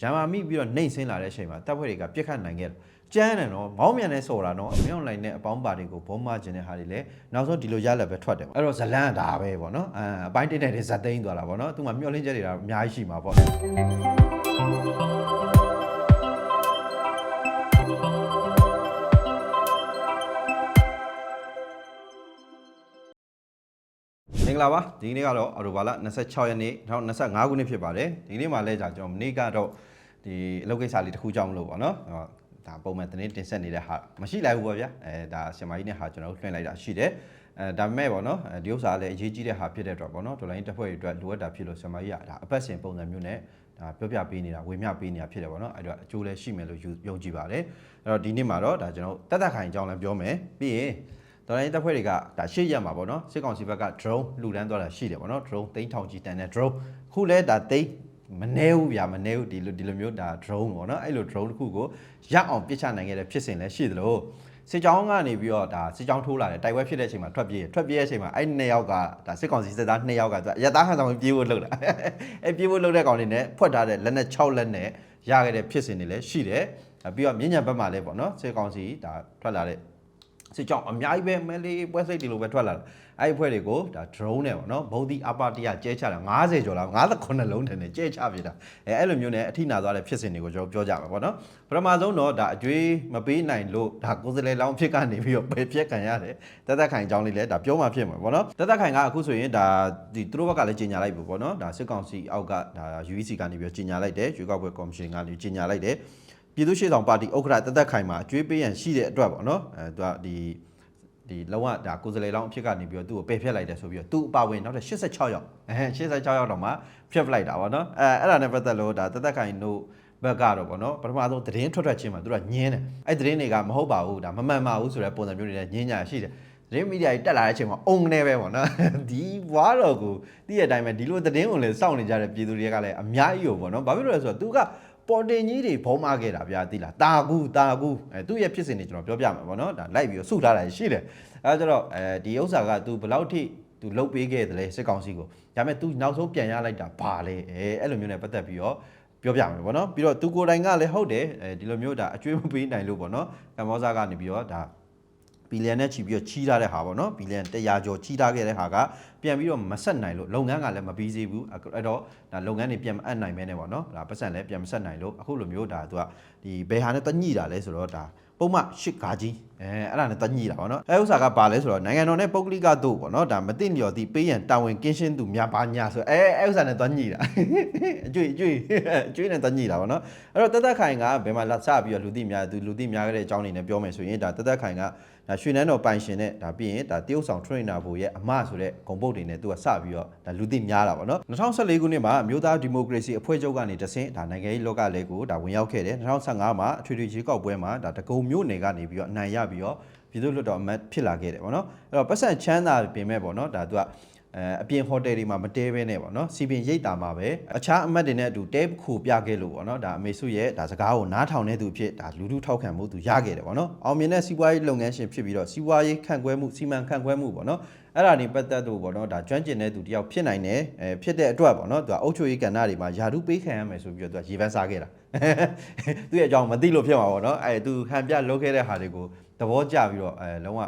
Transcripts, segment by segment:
ဂျာမာမိပြီးတော့နှိမ့်ဆင်းလာတဲ့အချိန်မှာတပ်ဖွဲ့တွေကပြစ်ခတ်နိုင်ခဲ့တယ်ကျန်းတယ်နော်မောင်းမြန်နဲ့ဆော်တာနော်အမြောင်လိုက်နဲ့အပေါင်းပါတွေကိုဘုံမကျင်တဲ့ဟာတွေလည်းနောက်ဆုံးဒီလိုရလက်ပဲထွက်တယ်ပေါ့အဲ့တော့ဇလန်းကဒါပဲပေါ့နော်အဲအပိုင်းတက်တဲ့ဇက်သိန်းသွားတာပေါ့နော်သူမှမျောလင်းချက်တွေတော့အများကြီးရှိမှာပေါ့မင်္ဂလာပါဒီနေ့ကတော့အော်တိုဘာလ26ရက်နေ့2025ခုနှစ်ဖြစ်ပါတယ်ဒီနေ့မှလဲじゃကျွန်တော်မနေ့ကတော့ ဒီအလုပ်ကိစ္စလေးတစ်ခုကြောင်းမလို့ပေါ့နော်ဟောဒါပုံမှန်သတင်းတင်ဆက်နေတဲ့ဟာမရှိလိုက်ဘူးပေါ့ဗျာအဲဒါဆင်မကြီးနဲ့ဟာကျွန်တော်တို့လွှင့်လိုက်တာရှိတယ်အဲဒါပေမဲ့ပေါ့နော်ဒီဥစ္စာလည်းအရေးကြီးတဲ့ဟာဖြစ်တဲ့အတွက်ပေါ့နော်ဒေါ်လာရင်းတစ်ဖွဲ့တွေအတွက်လိုအပ်တာဖြစ်လို့ဆင်မကြီးကဒါအပတ်စဉ်ပုံစံမျိုးနဲ့ဒါပြောပြပေးနေတာဝေမျှပေးနေတာဖြစ်တယ်ပေါ့နော်အဲ့တော့အကျိုးလည်းရှိမယ်လို့ယုံကြည်ပါတယ်အဲ့တော့ဒီနေ့မှာတော့ဒါကျွန်တော်တက်တက်ခိုင်အကြောင်းလည်းပြောမယ်ပြီးရင်တော်လိုင်းတပ်ဖွဲ့တွေကဒါရှေ့ရက်မှာပေါ့နော်စစ်ကောင်စီဘက်က drone လူတန်းသွားတာရှိတယ်ပေါ့နော် drone သိန်းထောင်ကြီးတန်တဲ့ drone ခုလဲဒါသိန်း မနေဘူးဗျာမနေဘူးဒီလိုဒီလိုမျိုးဒါ drone ပေါ့နော်အဲ့လို drone တစ်ခုကိုရအောင်ပစ်ချနိုင်ခဲ့တဲ့ဖြစ်စဉ်လည်းရှိသလိုစစ်ကြောင်းကနေပြီးတော့ဒါစစ်ကြောင်းထိုးလာတယ်တိုက်ပွဲဖြစ်တဲ့အချိန်မှာထွက်ပြေးထွက်ပြေးတဲ့အချိန်မှာအဲ့နှစ်ယောက်ကဒါစစ်ကောင်စီစစ်သားနှစ်ယောက်ကသူရသားဟန်ဆောင်ပြေးဖို့လုပ်တာအဲ့ပြေးဖို့လုပ်တဲ့ကောင်တွေနဲ့ဖွက်ထားတဲ့လက်နဲ့6လက်နဲ့ရခဲ့တဲ့ဖြစ်စဉ်တွေလည်းရှိတယ်ပြီးတော့မြင်းညံဘက်မှာလည်းပေါ့နော်စစ်ကောင်စီဒါထွက်လာတဲ့စစ်ကြောင်းအများကြီးပဲမဲလေးပွဲစိတ်တွေလိုပဲထွက်လာတာ အဲ့ဒီအဖွဲ့တွေကိုဒါ drone နဲ့ပေါ့နော်ဘုံဒီအပါတရကျဲချတာ90ကျော်လား59လုံးတန်းနဲ့ကျဲချပြတာအဲအဲ့လိုမျိုးနဲ့အထိနာသွားတဲ့ဖြစ်စဉ်တွေကိုကျွန်တော်ပြောကြမှာပေါ့နော်ပထမဆုံးတော့ဒါအကျွေးမပေးနိုင်လို့ဒါကိုယ်စလဲလောင်းဖြစ်ကနေပြီးတော့ပယ်ပြက်ခံရတယ်တသက်ခိုင်အကြောင်းလေးလည်းဒါပြောမှဖြစ်မှာပေါ့နော်တသက်ခိုင်ကအခုဆိုရင်ဒါဒီသူတို့ဘက်ကလည်းကြီးညာလိုက်ပြီပေါ့နော်ဒါစစ်ကောင်စီအောက်ကဒါ UEC ကနေပြီးတော့ကြီးညာလိုက်တယ်ရွေးကောက်ပွဲကော်မရှင်ကနေကြီးညာလိုက်တယ်ပြည်သူ့ရှေ့ဆောင်ပါတီဥက္ကဋ္ဌတသက်ခိုင်မှာအကျွေးပေးရန်ရှိတဲ့အတွက်ပေါ့နော်အဲသူကဒီ ဒီလောကဒါကိုယ်စလေလောင်းအဖြစ်ကနေပြီးတော့သူ့ကိုပယ်ဖျက်လိုက်တယ်ဆိုပြီးတော့သူ့အပါဝင်နောက်ထပ်86ယောက်အဲ86ယောက်တော့မှဖျက်ပလိုက်တာပေါ့နော်အဲအဲ့ဒါနဲ့ပတ်သက်လို့ဒါတသက်ခိုင်တို့ဘက်ကတော့ပေါ့နော်ပထမဆုံးသတင်းထွက်ထွက်ချင်းမှာသူကညင်းတယ်အဲ့သတင်းတွေကမဟုတ်ပါဘူးဒါမမှန်ပါဘူးဆိုတဲ့ပုံစံမျိုးတွေနဲ့ညင်းညာရှိတယ်သတင်းမီဒီယာကြီးတက်လာတဲ့အချိန်မှာအုံနေပဲပေါ့နော်ဒီဘွားတော်ကိုတည့်ရတိုင်းပဲဒီလိုသတင်းကိုလည်းစောင့်နေကြတဲ့ပြည်သူတွေကလည်းအများကြီးကိုပေါ့နော်ဘာဖြစ်လို့လဲဆိုတော့သူက ပေါ်တင်ကြီးတွေဘုံမခဲ့တာဗျာသိလားတာကူတာကူအဲသူ့ရဲ့ဖြစ်စဉ်တွေကျွန်တော်ပြောပြမှာပေါ့နော်ဒါလိုက်ပြီးတော့စုထားတာရှိတယ်အဲကျတော့အဲဒီဥစ္စာက तू ဘလောက်ထိသူလုတ်ပေးခဲ့တယ်လဲစစ်ကောင်စီကိုဒါပေမဲ့ तू နောက်ဆုံးပြန်ရလိုက်တာဘာလဲအဲအဲ့လိုမျိုးနဲ့ပတ်သက်ပြီးတော့ပြောပြမယ်ပေါ့နော်ပြီးတော့သူကိုယ်တိုင်ကလည်းဟုတ်တယ်အဲဒီလိုမျိုးဒါအကျွေးမပေးနိုင်လို့ပေါ့နော်ကမ္ဘောဇာကနေပြီးတော့ဒါ ဘီလီယံနဲ့ချီပြီးတော့ချီးထားတဲ့ဟာပေါ့နော်ဘီလီယံ100ကျော်ချီးထားခဲ့တဲ့ဟာကပြန်ပြီးတော့မဆက်နိုင်လို့လုပ်ငန်းကလည်းမပြီးသေးဘူးအဲ့တော့ဒါလုပ်ငန်းတွေပြန်မအပ်နိုင်မဲနဲ့ပေါ့နော်ဒါပတ်စံလည်းပြန်မဆက်နိုင်လို့အခုလိုမျိုးဒါသူကဒီဘယ်ဟာနဲ့တညှိတာလဲဆိုတော့ဒါပုံမှန်ရှစ်ကာကြီး အဲအဲ့ဒါနဲ့တညှိတာပေါ့နော်အဲဥစ္စာကဘာလဲဆိုတော့နိုင်ငံတော်နဲ့ပုဂ္ဂလိကတို့ပေါ့နော်ဒါမသိလျော်သည့်ပေးရန်တာဝန်ကင်းရှင်းသူများပါညာဆိုအဲအဲဥစ္စာနဲ့တညှိတာအကျွေးအကျွေးအကျွေးနဲ့တညှိတာပေါ့နော်အဲ့တော့တသက်ခိုင်ကဘယ်မှာလာစပြီးတော့လူသိများသူလူသိများခဲ့တဲ့အကြောင်းတွေနဲ့ပြောမယ်ဆိုရင်ဒါတသက်ခိုင်ကဒါရွှေနန်းတော်ပိုင်ရှင်နဲ့ဒါပြီးရင်ဒါတရုတ်ဆောင် trainer ဘို့ရဲ့အမဆိုတဲ့ဂုံပုတ်တွေနဲ့သူကစပြီးတော့ဒါလူသိများတာပေါ့နော်2014ခုနှစ်မှာမြို့သားဒီမိုကရေစီအဖွဲ့ချုပ်ကနေတဆင့်ဒါနိုင်ငံရေးလောကလေးကိုဒါဝင်ရောက်ခဲ့တယ်2015မှာအထွေထွေရွေးကောက်ပွဲမှာဒါတကုံမြို့နယ်ကနေပြီးတော့အနိုင်ရပြီးတော့ပြည်သူ့လွှတ်တော်အမတ်ဖြစ်လာခဲ့တယ်ပေါ့နော်အဲ့တော့ပတ်စံချမ်းသာပြင်မဲ့ပေါ့နော်ဒါသူကအဲအပြင်ဟိုတယ်တွေမှာမတဲဘဲနဲ့ပေါ့နော်စီပင်ရိတ်တာမှာပဲအခြားအမတ်တွေနဲ့အတူတဲခုပြခဲ့လို့ပေါ့နော်ဒါအမေစုရဲ့ဒါစကားကိုနားထောင်တဲ့သူဖြစ်ဒါလူထုထောက်ခံမှုသူရခဲ့တယ်ပေါ့နော်အောင်မြင်တဲ့စီးပွားရေးလုပ်ငန်းရှင်ဖြစ်ပြီးတော့စီးပွားရေးခန့်ခွဲမှုစီမံခန့်ခွဲမှုပေါ့နော်အဲ့ဒါနေပတ်သက်လို့ပေါ့နော်ဒါကျွမ်းကျင်တဲ့သူတယောက်ဖြစ်နိုင်တယ်အဲဖြစ်တဲ့အတွက်ပေါ့နော်သူကအုတ်ချိုရေးကဏ္ဍတွေမှာယာရုပေးခံရမယ်ဆိုပြီးတော့သူကရေပန်းစားခဲ့တာသူ့ရဲ့အကြောင်းမသိလို့ဖြစ်မှာပေါ့နော်အဲသူဟန်ပြလုပ်ခဲ့တဲ့ဟာတွေကို သဘောကျပြီးတော့အဲလုံးဝ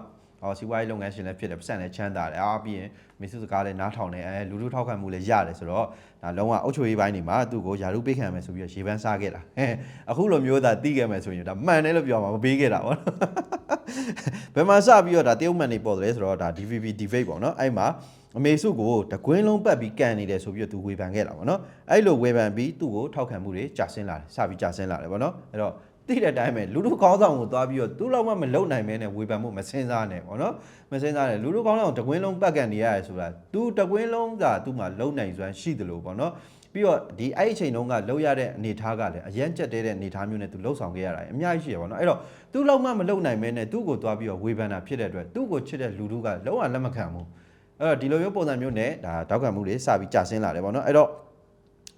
အော်စီးပွားရေးလုပ်ငန်းရှင်လည်းဖြစ်တယ်ပတ်စံလည်းချမ်းသာတယ်အားပြီးရင်မေစုစကားလည်းနားထောင်တယ်အဲလူလူထောက်ခံမှုလည်းရတယ်ဆိုတော့ဒါလုံးဝအုတ်ချိုရေးပိုင်းတွေမှာသူ့ကိုယာရုပေးခံရမယ်ဆိုပြီးတော့ရေပန်းစားခဲ့တာဟဲ့အခုလိုမျိုးသာတီးခဲ့မယ်ဆိုရင်ဒါမှန်တယ်လို့ပြောမှာမပေးခဲ့တာပေါ့နော်ဘယ်မှာစပြီးတော့ဒါတရုတ်မှန်နေပေါ်တယ်ဆိုတော့ဒါ DVB debate ပေါ့နော်အဲ့မှာအမေစုကိုတကွင်းလုံးပတ်ပြီးကန်နေတယ်ဆိုပြီးတော့သူဝေဖန်ခဲ့တာပေါ့နော်အဲ့လိုဝေဖန်ပြီးသူ့ကိုထောက်ခံမှုတွေကြာဆင်းလာတယ်စပြီးကြာဆင်းလာတယ်ပေါ့နော်အဲ့တော့ တိတဲ့အတိုင်းပဲလူလူကောင်းဆောင်ကိုသွားပြီးတော့သူ့လောက်မှမလုံနိုင်မဲနဲ့ဝေဖန်မှုမစင်စားနဲ့ပေါ့နော်မစင်စားနဲ့လူလူကောင်းဆောင်တကွင်းလုံးပတ်ကန်နေရတယ်ဆိုတာသူတကွင်းလုံးသာသူ့မှာလုံနိုင်စွမ်းရှိတယ်လို့ပေါ့နော်ပြီးတော့ဒီအဲ့ဒီအချိန်တုန်းကလှုပ်ရတဲ့အနေထားကလည်းအရန်ကြက်တဲတဲ့အနေထားမျိုးနဲ့သူလှုပ်ဆောင်ခဲ့ရတာအများကြီးရှိရပါတော့အဲ့တော့သူ့လောက်မှမလုံနိုင်မဲနဲ့သူ့ကိုသွားပြီးတော့ဝေဖန်တာဖြစ်တဲ့အတွက်သူ့ကိုချစ်တဲ့လူလူကလုံးဝလက်မခံဘူးအဲ့တော့ဒီလိုမျိုးပုံစံမျိုးနဲ့ဒါတောက်ခံမှုတွေစပြီးကြာဆင်းလာတယ်ပေါ့နော်အဲ့တော့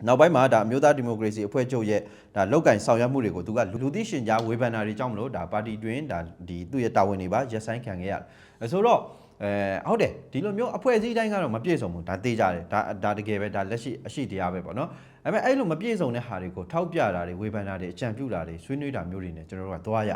နောက်ပိုင်းမှာဒါအမျိုးသားဒီမိုကရေစီအဖွဲ့ချုပ်ရဲ့ဒါလောက်ကင်ဆောင်ရွက်မှုတွေကိုသူကလူသိရှင်ကြားဝေဖန်တာတွေကြောင့်မလို့ဒါပါတီတွင်ဒါဒီသူ့ရဲ့တာဝန်တွေပါရက်ဆိုင်ခံခဲ့ရတယ်အဲဆိုတော့အဲဟုတ်တယ်ဒီလိုမျိုးအဖွဲ့အစည်းတိုင်းကတော့မပြည့်စုံဘူးဒါသိကြတယ်ဒါဒါတကယ်ပဲဒါလက်ရှိအရှိတရားပဲပေါ့နော်ဒါပေမဲ့အဲ့လိုမပြည့်စုံတဲ့ဟာတွေကိုထောက်ပြတာတွေဝေဖန်တာတွေအကြံပြုတာတွေဆွေးနွေးတာမျိုးတွေနဲ့ကျွန်တော်တို့ကသွားရ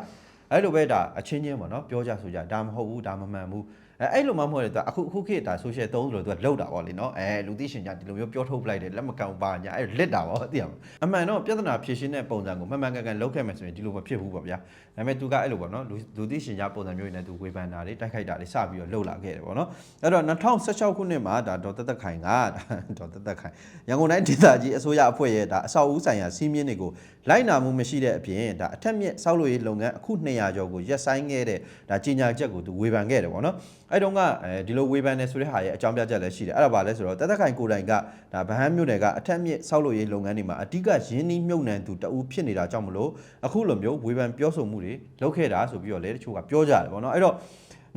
အဲ့လိုပဲဒါအချင်းချင်းပေါ့နော်ပြောကြဆိုကြဒါမဟုတ်ဘူးဒါမမှန်ဘူး အဲအဲ့လိုမှမဟုတ်လေသူအခုအခုခေတ်ဒါ social သုံးဆိုတော့သူကလောက်တာပေါ့လေနော်အဲလူသိရှင်ကြဒီလိုမျိုးပြောထုတ်ပလိုက်တယ်လက်မကန်ပါညာအဲ့လက်တာပေါ့သိရမလားအမှန်တော့ပြဿနာဖြေရှင်းတဲ့ပုံစံကိုမှန်မှန်ကန်ကန်လုပ်ခဲ့မယ်ဆိုရင်ဒီလိုမဖြစ်ဘူးပေါ့ဗျာဒါပေမဲ့သူကအဲ့လိုပေါ့နော်လူလူသိရှင်ကြပုံစံမျိုးတွေနဲ့သူဝေဖန်တာတွေတိုက်ခိုက်တာတွေစပြီးတော့လှုပ်လာခဲ့တယ်ပေါ့နော်အဲ့တော့2016ခုနှစ်မှာဒါဒေါ်သက်သက်ခိုင်ကဒါဒေါ်သက်သက်ခိုင်ရန်ကုန်တိုင်းဒေသကြီးအစိုးရအဖွဲ့ရဲ့ဒါအဆောက်အဦဆိုင်ရာစီးမြင့်တွေကိုလိုက်နာမှုမရှိတဲ့အပြင်ဒါအထက်မြင့်စောက်လို့ရေးလုပ်ငန်းအခု200ကျော်ကိုရက်ဆိုင်ခဲ့တဲ့ဒါကြီးညာချက်ကိုသူဝေဖန်ခဲ့တယ်ပေါ့နော်အဲ့တုန်းကအဲဒီလိုဝေဖန်နေဆိုတဲ့ဟာရဲ့အကြောင်းပြချက်လည်းရှိတယ်အဲ့ဒါပါလဲဆိုတော့တက်သက်ခိုင်ကိုယ်တိုင်ကဒါဗဟန်းမြို့နယ်ကအထက်မြင့်စောက်လို့ရေးလုပ်ငန်းတွေမှာအဓိကရင်းနှီးမြုပ်နှံသူတအူးဖြစ်နေတာကြောင့်မလို့အခုလိုမျိုးဝေဖန်ပြောဆိုမှုတွေလုပ်ခဲ့တာဆိုပြီးတော့လေတချို့ကပြောကြတယ်ပေါ့နော်အဲ့တော့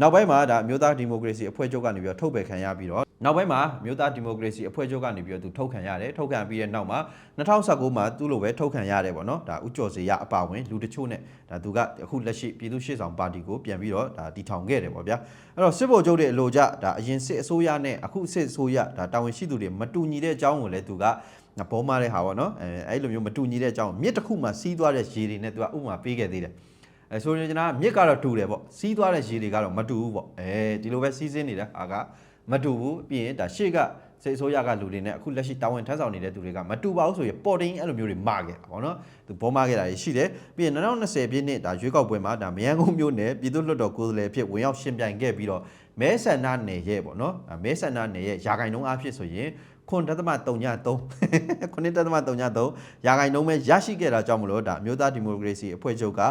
နောက်ပိုင်းမှာဒါမြို့သားဒီမိုကရေစီအဖွဲ့ချုပ်ကနေပြီးတော့ထုတ်ပယ်ခံရပြီးတော့ နောက်ပိုင်းမှာမြို့သားဒီမိုကရေစီအဖွဲ့ချုပ်ကနေပြီးတော့သူထုတ်ခံရတယ်ထုတ်ခံပြီးတဲ့နောက်မှာ2019မှာသူ့လိုပဲထုတ်ခံရတယ်ပေါ့နော်ဒါဥကျော်စေရအပါဝင်လူတချို့နဲ့ဒါသူကအခုလက်ရှိပြည်သူ့ရှေ့ဆောင်ပါတီကိုပြန်ပြီးတော့ဒါတီထောင်ခဲ့တယ်ပေါ့ဗျာအဲ့တော့စစ်ဗိုလ်ချုပ်တွေအလို့ကြဒါအရင်စစ်အစိုးရနဲ့အခုစစ်အစိုးရဒါတာဝန်ရှိသူတွေမတူညီတဲ့အကြောင်းကိုလည်းသူကဘောမားတဲ့ဟာပေါ့နော်အဲအဲ့လိုမျိုးမတူညီတဲ့အကြောင်းမြစ်တစ်ခုမှစီးသွားတဲ့ရေတွေနဲ့သူကဥပမာပေးခဲ့သေးတယ်အဲဆိုရင်ကျွန်တော်မြစ်ကတော့တူတယ်ပေါ့စီးသွားတဲ့ရေတွေကတော့မတူဘူးပေါ့အဲဒီလိုပဲစီးစင်းနေတဲ့ဟာက မတူဘူးပြီးရင်ဒါရှေ့ကစိတ်ဆိုးရကလူတွေနဲ့အခုလက်ရှိတာဝန်ထမ်းဆောင်နေတဲ့သူတွေကမတူပါဘူးဆိုရင်ပေါ်တင်အဲ့လိုမျိုးတွေမှာခဲ့တာပေါ့နော်သူဘောမှာခဲ့တာရှိတယ်ပြီးရင်2020ပြည့်နှစ်ဒါရွေးကောက်ပွဲမှာဒါမယန်းကုန်းမျိုးနဲ့ပြည်သူ့လွှတ်တော်ကိုယ်စားလှယ်ဖြစ်ဝင်ရောက်ရှင်ပြိုင်ခဲ့ပြီးတော့မဲဆန္ဒနယ်ရဲ့ပေါ့နော်မဲဆန္ဒနယ်ရဲ့ယာဂိုင်နှုန်းအဖြစ်ဆိုရင်ခွန်တသမ3.3ခုနှစ်တသမ3.3ရာဂိုင်နှုန်းပဲရရှိခဲ့တာကြောင့်မလို့ဒါအမျိုးသားဒီမိုကရေစီအဖွဲ့ချုပ်က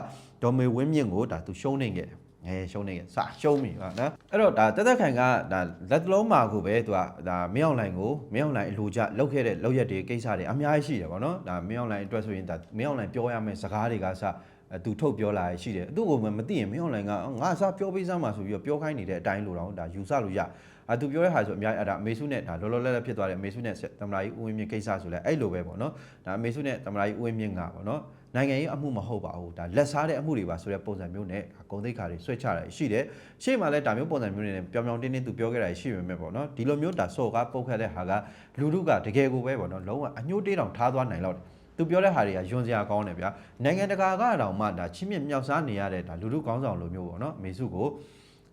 ဒေါ်မေဝင်းမြင့်ကိုဒါသူရှုံးနေခဲ့တယ် အဲရှုံးနေခဲ့စာရှုံးပြီဟာနော်အဲ့တော့ဒါတက်တက်ခိုင်ကဒါလက်တလုံးမှာကိုပဲသူကဒါမင်းအောင်လိုင်ကိုမင်းအောင်လိုင်အလိုကျလောက်ခဲ့တဲ့လောက်ရက်တွေကိစ္စတွေအများကြီးရှိတယ်ဗောနော်ဒါမင်းအောင်လိုင်အတွက်ဆိုရင်ဒါမင်းအောင်လိုင်ပြောရမယ့်စကားတွေကစအဲသူထုတ်ပြောလာရရှိတယ်သူ့ကိုမသိရင်မင်းအောင်လိုင်ကငါစားပြောပေးစမ်းပါဆိုပြီးတော့ပြောခိုင်းနေတဲ့အတိုင်းလိုတော့ဒါယူဆလို့ရ အဲသူပြောတဲ့ဟာဆိုအများကြီးအဲ့ဒါအမေစုနဲ့ဒါလောလောလတ်လတ်ဖြစ်သွားတယ်အမေစုနဲ့သမရာကြီးဦးဝင်းမြင့်ကိစ္စဆိုလဲအဲ့လိုပဲပေါ့နော်ဒါအမေစုနဲ့သမရာကြီးဦးဝင်းမြင့်ကပေါ့နော်နိုင်ငံရေးအမှုမဟုတ်ပါဘူးဒါလက်စားတဲ့အမှုတွေပါဆိုတဲ့ပုံစံမျိုးနဲ့ဂုံသိက္ခာတွေဆွဲချတာရှိတယ်ရှေ့မှာလည်းဒါမျိုးပုံစံမျိုးနဲ့ပြောင်ပြောင်တင်းတင်းသူပြောခဲ့တာရှိပေမဲ့ပေါ့နော်ဒီလိုမျိုးဒါစော်ကားပုတ်ခတ်တဲ့ဟာကလူလူကတကယ်ကိုပဲပေါ့နော်လုံးဝအညှိုးတေးတောင်ထားသွားနိုင်တော့တယ်သူပြောတဲ့ဟာတွေကယွန်စရာကောင်းတယ်ဗျာနိုင်ငံတကာကတောင်မှဒါချင်းမြင့်မြောက်စားနေရတဲ့ဒါလူလူကောင်းဆောင်လိုမျိုးပေါ့နော်အမေစုကို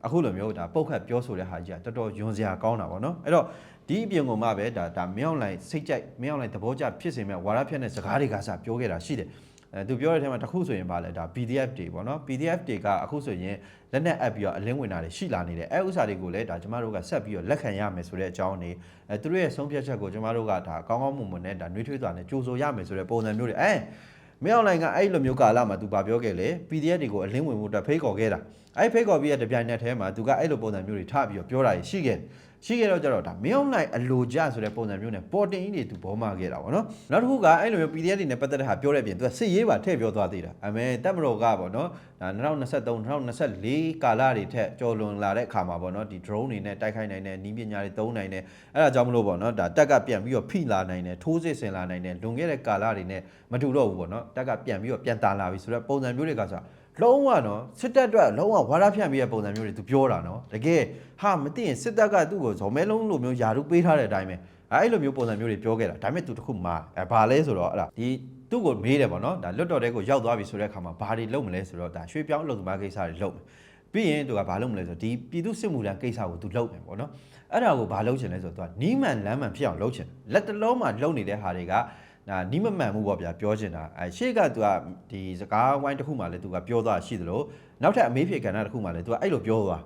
အခုလိုမျိုးဒါပုတ်ခတ်ပြောဆိုတဲ့ဟာကြီးကတော်တော်ယွန်စရာကောင်းတာပေါ့နော်အဲ့တော့ဒီအပြင်ကမှပဲဒါဒါမြောက်လိုက်စိတ်ကြိုက်မြောက်လိုက်သဘောကျဖြစ်စေမဲ့ဝါရဖြတ်တဲ့စကားတွေကစပြောခဲ့တာရှိတယ်အဲသူပြောတဲ့အထက်မှာတစ်ခုဆိုရင်ဗာလဲဒါ PDF တွေပေါ့နော် PDF တွေကအခုဆိုရင်လက်နက်အပ်ပြီးတော့အလင်းဝင်တာတွေရှိလာနေတယ်အဲဥစ္စာတွေကိုလည်းဒါကျမတို့ကဆက်ပြီးတော့လက်ခံရမယ်ဆိုတဲ့အကြောင်းတွေအဲသူတို့ရဲ့ဆုံးဖြတ်ချက်ကိုကျမတို့ကဒါကောင်းကောင်းမွန်မွန်နဲ့ဒါနှွေးထွေးစွာနဲ့ကြိုးဆိုရမယ်ဆိုတဲ့ပုံစံမျိုးတွေအဲ မင်းအွန်လိုင်းကအဲ့လိုမျိုးကာလမှာသူဗာပြောခဲ့လေ PDF တွေကိုအလင်းဝင်မှုအတွက်ဖိတ်ခေါ်ခဲ့တာအဲ့ဖိတ်ခေါ်ပြီးတဲ့တပြိုင်နက်တည်းမှာသူကအဲ့လိုပုံစံမျိုးတွေထပြီးတော့ပြောတာရှိခဲ့တယ်ရှိခဲ့တော့ကြတော့ဒါမင်းအောင်လိုက်အလိုကြဆိုတဲ့ပုံစံမျိုးနဲ့ပေါ်တင်ကြီးတွေသူဘောမခဲ့တာဗောနော်နောက်တစ်ခုကအဲ့လိုမျိုး PDF တွေနဲ့ပတ်သက်တဲ့ဟာပြောတဲ့အပြင်သူကစစ်ရေးပါထည့်ပြောသွားသေးတာအမေတက်မတော်ကဗောနော်ဒါ2023 2024ကာလတွေထက်ကျော်လွန်လာတဲ့အခါမှာဗောနော်ဒီ drone တွေနဲ့တိုက်ခိုက်နိုင်တဲ့နီးပညာတွေသုံးနိုင်တဲ့အဲ့ဒါကြောင့်မလို့ဗောနော်ဒါတက်ကပြန်ပြီးတော့ဖိလာနိုင်တယ်ထိုးစစ်ဆင်လာနိုင်တယ်လွန်ခဲ့တဲ့ကာလတွေနဲ့မတူတော့ဘူးဗောနော်တက်ကပြန်ပြီးတော့ပြန်တာလာပြီဆိုတော့ပုံစံမျိုးတွေကဆို လုံးဝနော်စစ်တပ်အတွက်လုံးဝဝါရဖြန့်ပြီးတဲ့ပုံစံမျိုးတွေသူပြောတာနော်တကယ်ဟာမသိရင်စစ်တပ်ကသူ့ကိုဇော်မဲလုံးလိုမျိုးယာရုပေးထားတဲ့အတိုင်းပဲအဲ့လိုမျိုးပုံစံမျိုးတွေပြောခဲ့တာဒါပေမဲ့သူတခုမှာအဲဘာလဲဆိုတော့အဲ့ဒါဒီသူ့ကိုမေးတယ်ပေါ့နော်ဒါလွတ်တော်တဲ့ကိုရောက်သွားပြီဆိုတဲ့အခါမှာဘာတွေလုပ်မလဲဆိုတော့ဒါရွှေပြောင်းအလုပ်သမားကိစ္စတွေလုပ်မယ်ပြီးရင်သူကဘာလုပ်မလဲဆိုတော့ဒီပြည်သူစစ်မှုထမ်းကိစ္စကိုသူလုပ်မယ်ပေါ့နော်အဲ့ဒါကိုဘာလုပ်ချင်လဲဆိုတော့သူကနီးမှန်လမ်းမှန်ဖြစ်အောင်လုပ်ချင်လက်တလုံးမှာလုပ်နေတဲ့ဟာတွေက ဒါနီးမမှန်မှုပေါ့ဗျာပြောချင်တာအဲရှေ့ကသူကဒီစကားဝိုင်းတစ်ခုမှလည်းသူကပြောသွားရှိသလိုနောက်ထပ်အမေးဖြေကဏ္ဍတစ်ခုမှလည်းသူကအဲ့လိုပြောသွား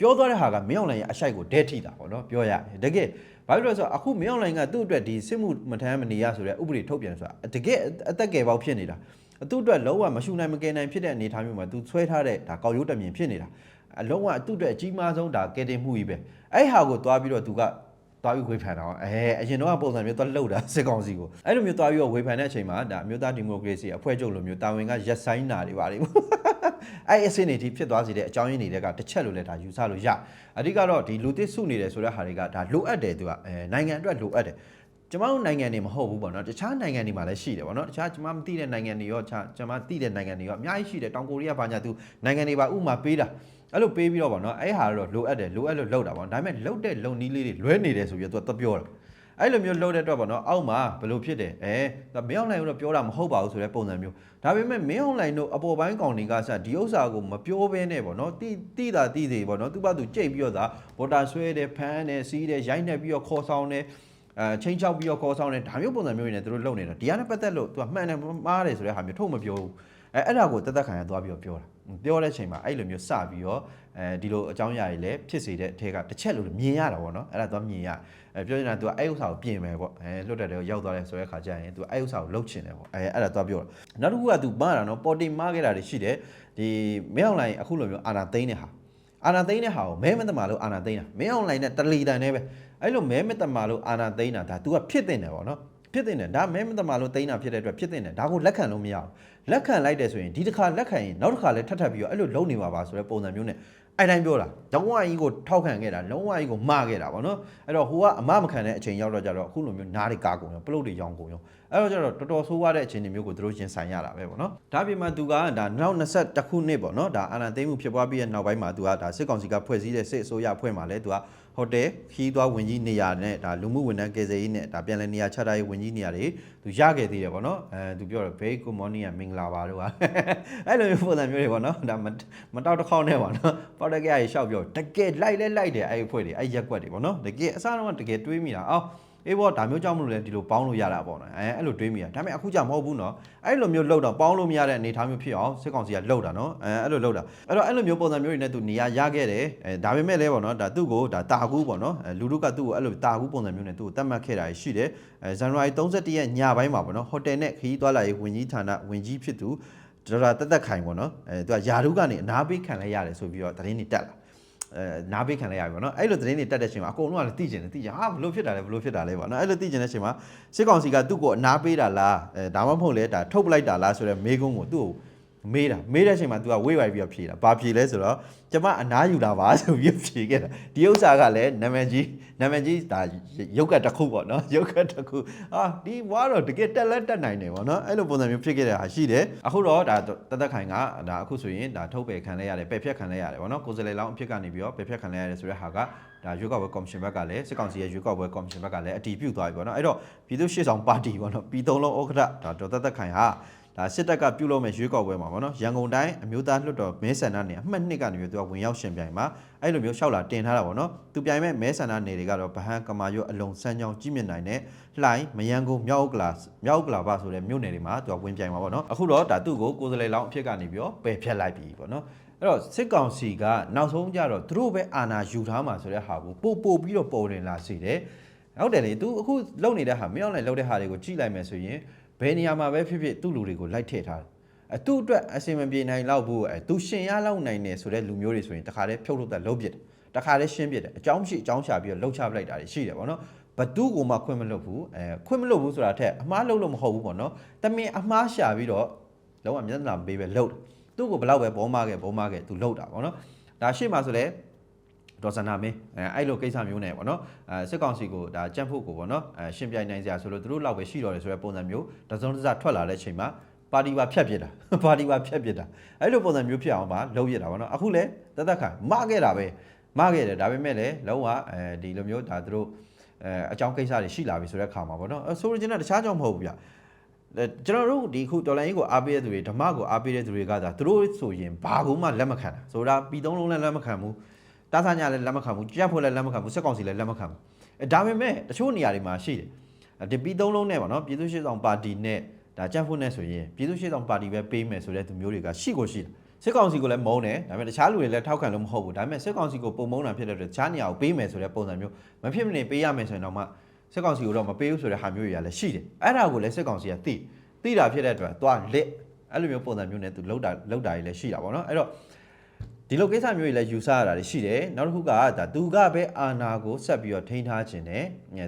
ပြောသွားတဲ့ဟာကမင်းအောင်လိုင်ရဲ့အရှိုက်ကိုဒဲထိတာပေါ့နော်ပြောရရင်တကယ်ဘာဖြစ်လို့လဲဆိုတော့အခုမင်းအောင်လိုင်ကသူ့အတွက်ဒီစစ်မှုမထမ်းမနေရဆိုတဲ့ဥပဒေထုတ်ပြန်ဆိုတာတကယ်အသက်ကယ်ပေါက်ဖြစ်နေတာသူ့အတွက်လုံးဝမရှူနိုင်မကယ်နိုင်ဖြစ်တဲ့အနေအထားမျိုးမှာသူဆွဲထားတဲ့ဒါကောက်ရိုးတမြင်ဖြစ်နေတာအလုံးဝသူ့အတွက်အကြီးမားဆုံးဒါကယ်တင်မှုကြီးပဲအဲ့ဟာကိုသွားပြီးတော့သူက သွားပြီးဝေဖန်တာအဲအရင်တော့ပုံစံမျိုးသွားလှုပ်တာစစ်ကောင်စီကိုအဲ့လိုမျိုးသွားပြီးတော့ဝေဖန်တဲ့အချိန်မှာဒါအမျိုးသားဒီမိုကရေစီအဖွဲ့ချုပ်လိုမျိုးတာဝန်ကရက်ဆိုင်တာတွေပါလေအဲ့အစင်းတွေဒီဖြစ်သွားစေတဲ့အကြောင်းရင်းတွေကတစ်ချက်လို့လဲဒါယူဆလို့ရအဓိကတော့ဒီလူသစ်စုနေတယ်ဆိုတဲ့ဟာတွေကဒါလိုအပ်တယ်သူကအဲနိုင်ငံအတွက်လိုအပ်တယ်ကျမတို့နိုင်ငံတွေမဟုတ်ဘူးပေါ့နော်တခြားနိုင်ငံတွေမှာလည်းရှိတယ်ပေါ့နော်တခြားကျမမသိတဲ့နိုင်ငံတွေရောကျမသိတဲ့နိုင်ငံတွေရောအများကြီးရှိတယ်တောင်ကိုရီးယားဘာညာသူနိုင်ငံတွေပါဥမာပေးတာ အဲ့လိုပေးပြီးတော့ဗောနော်အဲ့ဟာတော့လိုအပ်တယ်လိုအပ်လို့လောက်တာဗောဒါပေမဲ့လောက်တဲ့လုံနီးလေးတွေလွဲနေတယ်ဆိုပြီးတော့သူကပြောတာအဲ့လိုမျိုးလှုပ်တဲ့အတွက်ပေါ့နော်အောက်မှာဘယ်လိုဖြစ်တယ်အဲဒါမင်းအောင်လိုင်တို့ပြောတာမဟုတ်ပါဘူးဆိုတဲ့ပုံစံမျိုးဒါပေမဲ့မင်းအောင်လိုင်တို့အပေါ်ပိုင်းကောင်တွေကစဒီဥစ္စာကိုမပြောဘဲနဲ့ပေါ့နော်တိတိတာတိသေးပေါ့နော်သူ့ဘာသူကြိတ်ပြီးတော့ဒါဘော်တာဆွဲတယ်ဖမ်းတယ်စီးတယ်ရိုက်နေပြီးတော့ခေါ်ဆောင်တယ်အဲချင်းချောက်ပြီးတော့ခေါ်ဆောင်တယ်ဒါမျိုးပုံစံမျိုးတွေနဲ့သူတို့လုပ်နေတာဒီကနေ့ပတ်သက်လို့သူကမှန်တယ်မှားတယ်ဆိုတဲ့ဟာမျိုးထုတ်မပြောဘူး အဲအဲ့ဒါကိုတက်တက်ခံရသွားပြီးတော့ပြောတာပြောတဲ့အချိန်မှာအဲ့လိုမျိုးစပြီးတော့အဲဒီလိုအကြောင်းအရာတွေလည်းဖြစ်စေတဲ့အထက်ကတစ်ချက်လို့မြင်ရတာပေါ့နော်အဲ့ဒါသွားမြင်ရအဲပြောနေတာ तू အဲ့ဥစ္စာကိုပြင်မယ်ပေါ့အဲလွတ်တဲ့တဲ့ရောက်သွားတယ်ဆိုတဲ့ခါကျရင် तू အဲ့ဥစ္စာကိုလှုပ်ချင်တယ်ပေါ့အဲအဲ့ဒါသွားပြောတာနောက်တစ်ခုက तू မားတာနော်ပေါ်တင်မားခဲ့တာတွေရှိတယ်ဒီမင်းအောင်လိုင်းအခုလိုမျိုးအာနာသိန်းတဲ့ဟာအာနာသိန်းတဲ့ဟာကိုမဲမတမာလို့အာနာသိန်းတာမင်းအောင်လိုင်းနဲ့တလီတန်နဲ့ပဲအဲ့လိုမဲမတမာလို့အာနာသိန်းတာဒါ तू ကဖြစ်တင်တယ်ပေါ့နော် ဖြစ်တင်တယ်ဒါမဲမတမာလို့သိန်းတာဖြစ်တဲ့အတွက်ဖြစ်တင်တယ်ဒါကိုလက်ခံလို့မရဘူးလက်ခံလိုက်တယ်ဆိုရင်ဒီတစ်ခါလက်ခံရင်နောက်တစ်ခါလည်းထပ်ထပ်ပြီးတော့အဲ့လိုလုံနေပါပါဆိုတဲ့ပုံစံမျိုးနဲ့အဲ့တိုင်းပြောတာလုံးဝကြီးကိုထောက်ခံခဲ့တာလုံးဝကြီးကိုမှားခဲ့တာဗောနော်အဲ့တော့ဟိုကအမမခံတဲ့အချိန်ရောက်တော့ကြတော့အခုလိုမျိုးနားတွေကားကုန်ရောပလုတ်တွေရောင်းကုန်ရောအဲ့တော့ကြတော့တော်တော်ဆိုးရတဲ့အခြေအနေမျိုးကိုသူတို့ရင်ဆိုင်ရတာပဲဗောနော်ဒါပြင်မှာသူကဒါနောက်21ခုနှစ်ဗောနော်ဒါအာဏာသိမ်းမှုဖြစ်ပွားပြီးတဲ့နောက်ပိုင်းမှာသူကဒါစစ်ကောင်စီကဖွဲ့စည်းတဲ့စစ်အစိုးရအဖွဲ့မှာလည်းသူက ဟိုတယ်ခီးသွားဝင်ကြီးနေရာနဲ့ဒါလူမှုဝန်ထမ်းကယ်ဆယ်ရေးနဲ့ဒါပြန်လည်နေရာချထားရေးဝင်ကြီးနေရာတွေသူရခဲ့သေးတယ်ဗောနော်အဲသူပြောတယ် very good morning မင်္ဂလာပါတို့ကအဲ့လိုမျိုးပုံစံမျိုးတွေဗောနော်ဒါမတောက်တစ်ခေါက်နဲ့ဗောနော်ပေါတက်ကြရရှောက်ပြောတကယ်လိုက်လဲလိုက်တယ်အဲ့အဖွဲ့တွေအဲ့ရက်ွက်တွေဗောနော်တကယ်အစားတော့တကယ်တွေးမိတာအော် အေးဘောဒါမျိုးကြောင့်မလို့လဲဒီလိုပေါင်းလို့ရတာပေါ့နော်အဲအဲ့လိုတွေးမိတာဒါပေမဲ့အခုကြာမဟုတ်ဘူးနော်အဲ့လိုမျိုးလှုပ်တော့ပေါင်းလို့မရတဲ့အနေအထားမျိုးဖြစ်အောင်စစ်ကောင်စီကလှုပ်တာနော်အဲအဲ့လိုလှုပ်တာအဲ့တော့အဲ့လိုမျိုးပုံစံမျိုးတွေနဲ့သူနေရာရခဲ့တယ်အဲဒါပေမဲ့လဲပေါ့နော်ဒါသူ့ကိုဒါတာကူးပေါ့နော်အဲလူတို့ကသူ့ကိုအဲ့လိုတာကူးပုံစံမျိုးနဲ့သူ့ကိုတတ်မှတ်ခဲ့တာရှိတယ်အဲဇန်နဝါရီ31ရက်ညပိုင်းမှာပေါ့နော်ဟိုတယ်နဲ့ခရီးသွားလာရေးဝင်ကြီးဌာနဝင်ကြီးဖြစ်သူဒေါက်တာတက်တက်ခိုင်ပေါ့နော်အဲသူကယာရုကနေအနာပေးခံလိုက်ရတယ်ဆိုပြီးတော့သတင်းတွေတက်လာ အဲနားပေးခံလိုက်ရပြီပေါ့နော်အဲ့လိုသတင်းတွေတက်တဲ့အချိန်မှာအကုန်လုံးကလည်းသိကျင်တယ်သိကျင်ဟာဘလို့ဖြစ်တာလဲဘလို့ဖြစ်တာလဲပေါ့နော်အဲ့လိုသိကျင်တဲ့အချိန်မှာစစ်ကောင်စီကသူ့ကိုအနားပေးတာလားအဲဒါမှမဟုတ်လေဒါထုတ်ပလိုက်တာလားဆိုတော့မေးခွန်းကိုသူ့ကို မေးတာမေးတဲ့အချိန်မှာ तू ကဝေးဝိုက်ပြီးတော့ဖြေတာဘာဖြေလဲဆိုတော့ကျမအနားယူတာပါဆိုပြီးဖြေခဲ့တာဒီဥစ္စာကလည်းနာမည်ကြီးနာမည်ကြီးဒါရုပ်ကတစ်ခုပေါ့နော်ရုပ်ကတစ်ခုအာဒီဘွားတော့တကယ်တက်လက်တက်နိုင်တယ်ပေါ့နော်အဲ့လိုပုံစံမျိုးဖြစ်ခဲ့တဲ့ဟာရှိတယ်အခုတော့ဒါတသက်ခိုင်ကဒါအခုဆိုရင်ဒါထုတ်ပယ်ခံလိုက်ရတယ်ပယ်ဖြတ်ခံလိုက်ရတယ်ပေါ့နော်ကိုယ်စလေလောင်းအဖြစ်ကနေပြီးတော့ပယ်ဖြတ်ခံလိုက်ရတယ်ဆိုတဲ့ဟာကဒါရွေးကောက်ပွဲကော်မရှင်ဘက်ကလည်းစစ်ကောင်စီရဲ့ရွေးကောက်ပွဲကော်မရှင်ဘက်ကလည်းအတီးပြုတ်သွားပြီပေါ့နော်အဲ့တော့ပြည်သူ့ရှေ့ဆောင်ပါတီပေါ့နော်ပြည်သုံးလုံးဥက္ကဋ္ဌဒါဒေါ်သက်သက်ခိုင်ဟာ ဒါစစ်တပ်ကပြုလုပ်မဲ့ရွေးကောက်ပွဲမှာပေါ့နော်ရန်ကုန်တိုင်းအမျိုးသားလွှတ်တော်မဲဆန္ဒနယ်အမှတ်2ကနေပြီးသူကဝင်ရောက်ရှင်ပြိုင်မှာအဲ့လိုမျိုးလျှောက်လာတင်ထားတာပေါ့နော်သူပြိုင်မဲ့မဲဆန္ဒနယ်တွေကတော့ဗဟန်းကမာရွတ်အလုံစမ်းချောင်းကြီးမြင့်နိုင်နဲ့လှိုင်းမယန်းကုန်းမြောက်ဥက္ကလာမြောက်ဥက္ကလာပါဆိုတဲ့မြို့နယ်တွေမှာသူကဝင်ပြိုင်မှာပေါ့နော်အခုတော့ဒါသူ့ကိုကိုယ်စားလှယ်လောင်းအဖြစ်ကနေပြီးတော့ပယ်ဖြတ်လိုက်ပြီပေါ့နော်အဲ့တော့စစ်ကောင်စီကနောက်ဆုံးကြတော့သူတို့ပဲအာဏာယူထားမှာဆိုတဲ့ဟာကိုပို့ပို့ပြီးတော့ပေါ်နေလာစေတယ်ဟုတ်တယ်လေ तू အခုလုံနေတဲ့ဟာမင်းအောင်လည်းလုံတဲ့ဟာတွေကိုကြည့်လိုက်မယ်ဆိုရင် ဘယ်နေရာမှာပဲဖြစ်ဖြစ်သူ့လူတွေကိုလိုက်ထည့်ထားတယ်အဲသူ့အတွက်အစင်မပြေနိုင်လောက်ဘူးအဲသူရှင်ရလောက်နိုင်တယ်ဆိုတဲ့လူမျိုးတွေဆိုရင်တခါတည်းဖြုတ်လို့တက်လုံးပစ်တယ်တခါတည်းရှင်းပစ်တယ်အကြောင်းရှိအကြောင်းရှာပြီးတော့လှုပ်ချပလိုက်တာတွေရှိတယ်ဗောနော်ဘသူ့ကိုမှခွင့်မလုပ်ဘူးအဲခွင့်မလုပ်ဘူးဆိုတာထက်အမားလုပ်လို့မဟုတ်ဘူးဗောနော်တမင်အမားရှာပြီးတော့လုံးဝမျက်နှာပေးပဲလှုပ်တယ်သူ့ကိုဘလောက်ပဲဘောမခဲ့ဘောမခဲ့သူလှုပ်တာဗောနော်ဒါရှေ့မှာဆိုလဲ ဒေါ်စန္ဒမင်းအဲအဲ့လိုကိစ္စမျိုးနဲ့ပေါ့နော်အဲစစ်ကောင်စီကိုဒါကြက်ဖို့ကိုပေါ့နော်အဲရှင်းပြနိုင်စရာဆိုလို့သူတို့လောက်ပဲရှိတော်တယ်ဆိုတဲ့ပုံစံမျိုးတစုံတစထွက်လာတဲ့အချိန်မှာပါတီပါဖြတ်ပြစ်တာပါတီပါဖြတ်ပြစ်တာအဲ့လိုပုံစံမျိုးဖြစ်အောင်ပါလုပ်ရတာပေါ့နော်အခုလဲတသက်ခါမခဲ့တာပဲမခဲ့တယ်ဒါပေမဲ့လည်းလုံးဝအဲဒီလိုမျိုးဒါသူတို့အဲအကြောင်းကိစ္စတွေရှိလာပြီဆိုတဲ့ခါမှာပေါ့နော်ဆိုရင်တခြားကြောင့်မဟုတ်ဘူးဗျကျွန်တော်တို့ဒီခုတော်လိုင်းကြီးကိုအားပေးတဲ့သူတွေဓမ္မကိုအားပေးတဲ့သူတွေကသာသူတို့ဆိုရင်ဘာကူမှလက်မခံတာဆိုတာပြည်သုံးလုံးလည်းလက်မခံဘူး တားဆာညာလည်းလက်မခံဘူးကြက်ဖို့လည်းလက်မခံဘူးစက်ကောင်စီလည်းလက်မခံဘူးအဲဒါပေမဲ့တချို့နေရာတွေမှာရှိတယ်ဒီပြည်သုံးလုံးနဲ့ပေါ့နော်ပြည်သူ့ရှေ့ဆောင်ပါတီနဲ့ဒါကြက်ဖို့နဲ့ဆိုရင်ပြည်သူ့ရှေ့ဆောင်ပါတီပဲပေးမယ်ဆိုတဲ့သူမျိုးတွေကရှိကိုရှိတယ်စစ်ကောင်စီကိုလည်းမုန်းတယ်ဒါပေမဲ့တခြားလူတွေလည်းထောက်ခံလို့မဟုတ်ဘူးဒါပေမဲ့စစ်ကောင်စီကိုပုံမုန်းတာဖြစ်တဲ့အတွက်တခြားနေရာကိုပေးမယ်ဆိုတဲ့ပုံစံမျိုးမဖြစ်မနေပေးရမယ်ဆိုရင်တော့မှစစ်ကောင်စီကိုတော့မပေးဘူးဆိုတဲ့ဟာမျိုးတွေကလည်းရှိတယ်အဲ့ဒါကိုလည်းစစ်ကောင်စီကသိသိတာဖြစ်တဲ့အတွက်သွားလက်အဲ့လိုမျိုးပုံစံမျိုးနဲ့သူလောက်တာလောက်တာတွေလည်းရှိတာပေါ့နော်အဲ့တော့ ဒီလိုကိစ္စမျိုးတွေလည်းယူဆရတာတွေရှိတယ်နောက်တစ်ခုကဒါသူကပဲအာနာကိုဆက်ပြီးတော့ထိန်းထားခြင်းနဲ့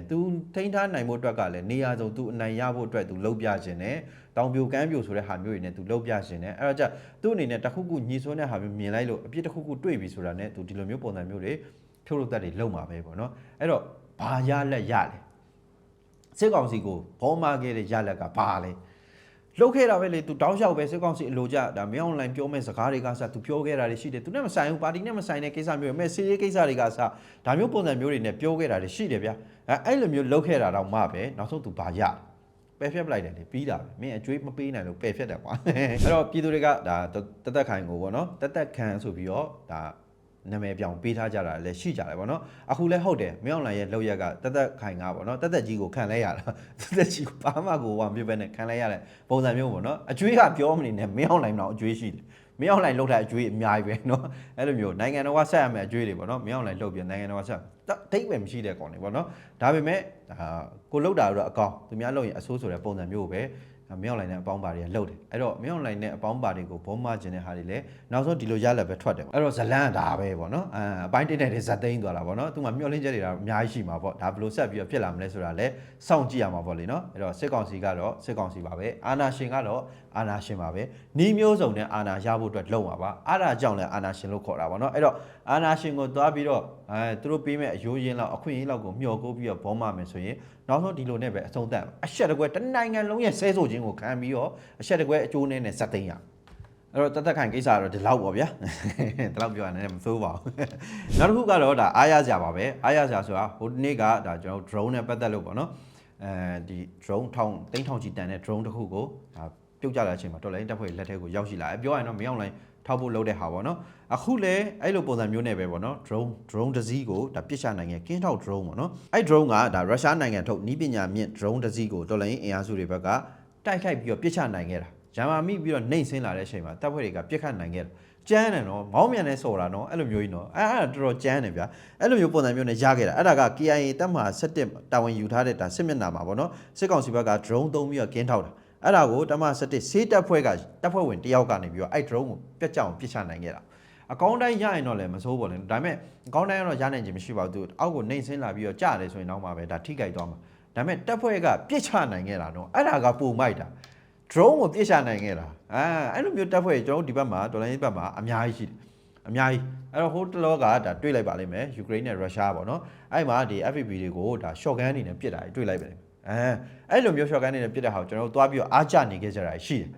သူထိန်းထားနိုင်ဖို့အတွက်ကလည်းနေရာစုံသူအနိုင်ရဖို့အတွက်သူလှုပ်ပြခြင်းနဲ့တောင်ပြိုကမ်းပြိုဆိုတဲ့ဟာမျိုးတွေနဲ့သူလှုပ်ပြခြင်းနဲ့အဲ့တော့ကြသူ့အနေနဲ့တခုခုညီဆွတဲ့ဟာမျိုးမြင်လိုက်လို့အပြစ်တစ်ခုခုတွေ့ပြီဆိုတာနဲ့သူဒီလိုမျိုးပုံစံမျိုးတွေဖြုတ်လို့တက်တွေလုံမှာပဲပေါ့နော်အဲ့တော့ဘာရလက်ရလဲစစ်ကောင်စီကိုဘောမာခဲ့တဲ့ရလက်ကဘာလဲ လှုပ်ခဲ့တာပဲလေသူတောင်းလျှောက်ပဲစစ်ကောင်စီအလိုကြဒါမင်းအွန်လိုင်းပြောမဲ့စကားတွေကစသူပြောခဲ့တာတွေရှိတယ်သူနဲ့မဆိုင်ဘူးပါတီနဲ့မဆိုင်တဲ့ကိစ္စမျိုးပဲစီးရေးကိစ္စတွေကစဒါမျိုးပုံစံမျိုးတွေနဲ့ပြောခဲ့တာတွေရှိတယ်ဗျအဲအဲ့လိုမျိုးလုပ်ခဲ့တာတော့မှပဲနောက်ဆုံးသူဘာရပယ်ဖြတ်ပလိုက်တယ်လေပြီးတာပဲမင်းအကျွေးမပေးနိုင်လို့ပယ်ဖြတ်တယ်ကွာအဲ့တော့ပြည်သူတွေကဒါတသက်ခိုင်ကိုပေါ့နော်တသက်ခံဆိုပြီးတော့ဒါ နာမည်ပြောင်ပေးထားကြတာလည်းရှိကြတယ်ပေါ့နော်အခုလည်းဟုတ်တယ်မင်းအောင်လှိုင်ရဲ့လောက်ရက်ကတသက်ခိုင်ကပေါ့နော်တသက်ကြီးကိုခံလဲရတာတသက်ကြီးကိုဘာမှကိုဟောမြစ်ပဲနဲ့ခံလဲရတဲ့ပုံစံမျိုးပေါ့နော်အကျွေးကပြောမနေနဲ့မင်းအောင်လှိုင်တော့အကျွေးရှိတယ်မင်းအောင်လှိုင်လောက်တဲ့အကျွေးအများကြီးပဲเนาะအဲ့လိုမျိုးနိုင်ငံတော်ကဆက်ရမယ်အကျွေးတွေပေါ့နော်မင်းအောင်လှိုင်လောက်ပြီးနိုင်ငံတော်ကဆက်တိတ်ပဲမရှိတဲ့ကောင်တွေပေါ့နော်ဒါပေမဲ့ဒါကိုလောက်တာတော့အကောင်သူများလောက်ရင်အဆိုးဆိုတဲ့ပုံစံမျိုးပဲ မင်းအောင်လိုင်းနဲ့အပေါင်းပါတွေကလှုပ်တယ်အဲ့တော့မင်းအောင်လိုင်းနဲ့အပေါင်းပါတွေကိုဘုံမကျင်တဲ့ဟာတွေလည်းနောက်ဆုံးဒီလိုရလက်ပဲထွက်တယ်အဲ့တော့ဇလန်းဒါပဲပေါ့နော်အဲအပိုင်းတက်တဲ့ဇက်သိန်းသွားတာပေါ့နော်သူကမျောလင်းချက်တွေတော့အများကြီးရှိမှာပေါ့ဒါဘယ်လိုဆက်ပြီးတော့ဖြစ်လာမလဲဆိုတာလည်းစောင့်ကြည့်ရမှာပေါ့လေနော်အဲ့တော့စစ်ကောင်စီကတော့စစ်ကောင်စီပါပဲအာနာရှင်ကတော့ အာနာရှင်ပါပဲနှီးမျိုးစုံနဲ့အာနာရဖို့အတွက်လုံပါပါအားဒါကြောင့်လည်းအာနာရှင်လို့ခေါ်တာပေါ့နော်အဲ့တော့အာနာရှင်ကိုသွားပြီးတော့အဲသူတို့ပေးမဲ့အယိုးရင်းလောက်အခွင့်အရေးလောက်ကိုမျှော်ကိုပြီးတော့ဘောမမယ်ဆိုရင်နောက်ဆုံးဒီလိုနဲ့ပဲအဆုံးသတ်အဆက်တကွဲတနိုင်ငံလုံးရဲ့ဆဲဆိုခြင်းကိုခံပြီးတော့အဆက်တကွဲအကျိုးနဲ့နဲ့စက်သိမ်းရအဲ့တော့တသက်ခိုင်ကိစ္စကတော့ဒီလောက်ပေါ့ဗျာဒီလောက်ပြောရရင်မစိုးပါဘူးနောက်တစ်ခုကတော့ဒါအားရစရာပါပဲအားရစရာဆိုတာဟိုဒီနေ့ကဒါကျွန်တော် drone နဲ့ပတ်သက်လို့ပေါ့နော်အဲဒီ drone ထောင်တိန်းထောင်ချီတန်တဲ့ drone တစ်ခုကိုဒါ ပြုတ်ကြတဲ့အချိန်မှာတော်လိုင်းတပ်ဖွဲ့လက်ထဲကိုရောက်ရှိလာတယ်ပြောရရင်တော့မရောက်လိုက်ထောက်ဖို့လုပ်တဲ့ဟာပေါ့နော်အခုလဲအဲ့လိုပုံစံမျိုးနဲ့ပဲပေါ့နော် drone drone တစ်စီးကိုဒါပြစ်ချနိုင်ငယ်ကင်းထောက် drone ပေါ့နော်အဲ့ drone ကဒါရုရှားနိုင်ငံထုတ်နီးပညာမြင့် drone တစ်စီးကိုတော်လိုင်းအင်အားစုတွေဘက်ကတိုက်ခိုက်ပြီးတော့ပြစ်ချနိုင်ခဲ့တာဂျာမာမိပြီးတော့နှိမ့်ဆင်းလာတဲ့အချိန်မှာတပ်ဖွဲ့တွေကပြစ်ခတ်နိုင်ခဲ့တာကျန်းတယ်နော်မောင်းမြန်နဲ့ဆော်တာနော်အဲ့လိုမျိုးကြီးနော်အဲ့အဲ့တော်တော်ကျန်းတယ်ဗျာအဲ့လိုမျိုးပုံစံမျိုးနဲ့ရခဲ့တာအဲ့ဒါက KIA တပ်မဟာ17တာဝန်ယူထားတဲ့ဒါစစ်မျက်နှာမှာပေါ့နော်စစ်ကောင်စီဘက်က drone သုံးပြီးတော့ကင်းထောက်တာ အဲ့ဒါကိုတမ17ဆေးတပ်ဖွဲ့ကတပ်ဖွဲ့ဝင်တယောက်ကနေပြီးတော့အဲ့ drone ကိုပြတ်ကြအောင်ပြစ်ချနိုင်ခဲ့တာအကောင်းတိုင်းရရင်တော့လည်းမစိုးပါဘူးဒါပေမဲ့အကောင်းတိုင်းကတော့ရနိုင်ခြင်းမရှိပါဘူးသူအောက်ကိုနှိမ့်ဆင်းလာပြီးတော့ကြားတယ်ဆိုရင်တော့မှပဲဒါထိကြိုက်သွားမှာဒါပေမဲ့တပ်ဖွဲ့ကပြစ်ချနိုင်ခဲ့တာနော်အဲ့ဒါကပုံမိုက်တာ drone ကိုပြစ်ချနိုင်ခဲ့တာအာအဲ့လိုမျိုးတပ်ဖွဲ့ကျွန်တော်ဒီဘက်မှာဒေါ်လာရင်းဘက်မှာအများကြီးရှိတယ်အများကြီးအဲ့တော့ဟိုတလောကဒါတွေ့လိုက်ပါလိမ့်မယ်ယူကရိန်းနဲ့ရုရှားပေါ့နော်အဲ့မှာဒီ FPV တွေကိုဒါ shotgun အနေနဲ့ပစ်တာတွေ့လိုက်ပါလိမ့်မယ် အဲအဲ့လိုမျိုး shotgun အနေနဲ့ပစ်တဲ့ဟာကိုကျွန်တော်တို့သွားပြီးတော့အားကျနေခဲ့ကြတာရှိတယ်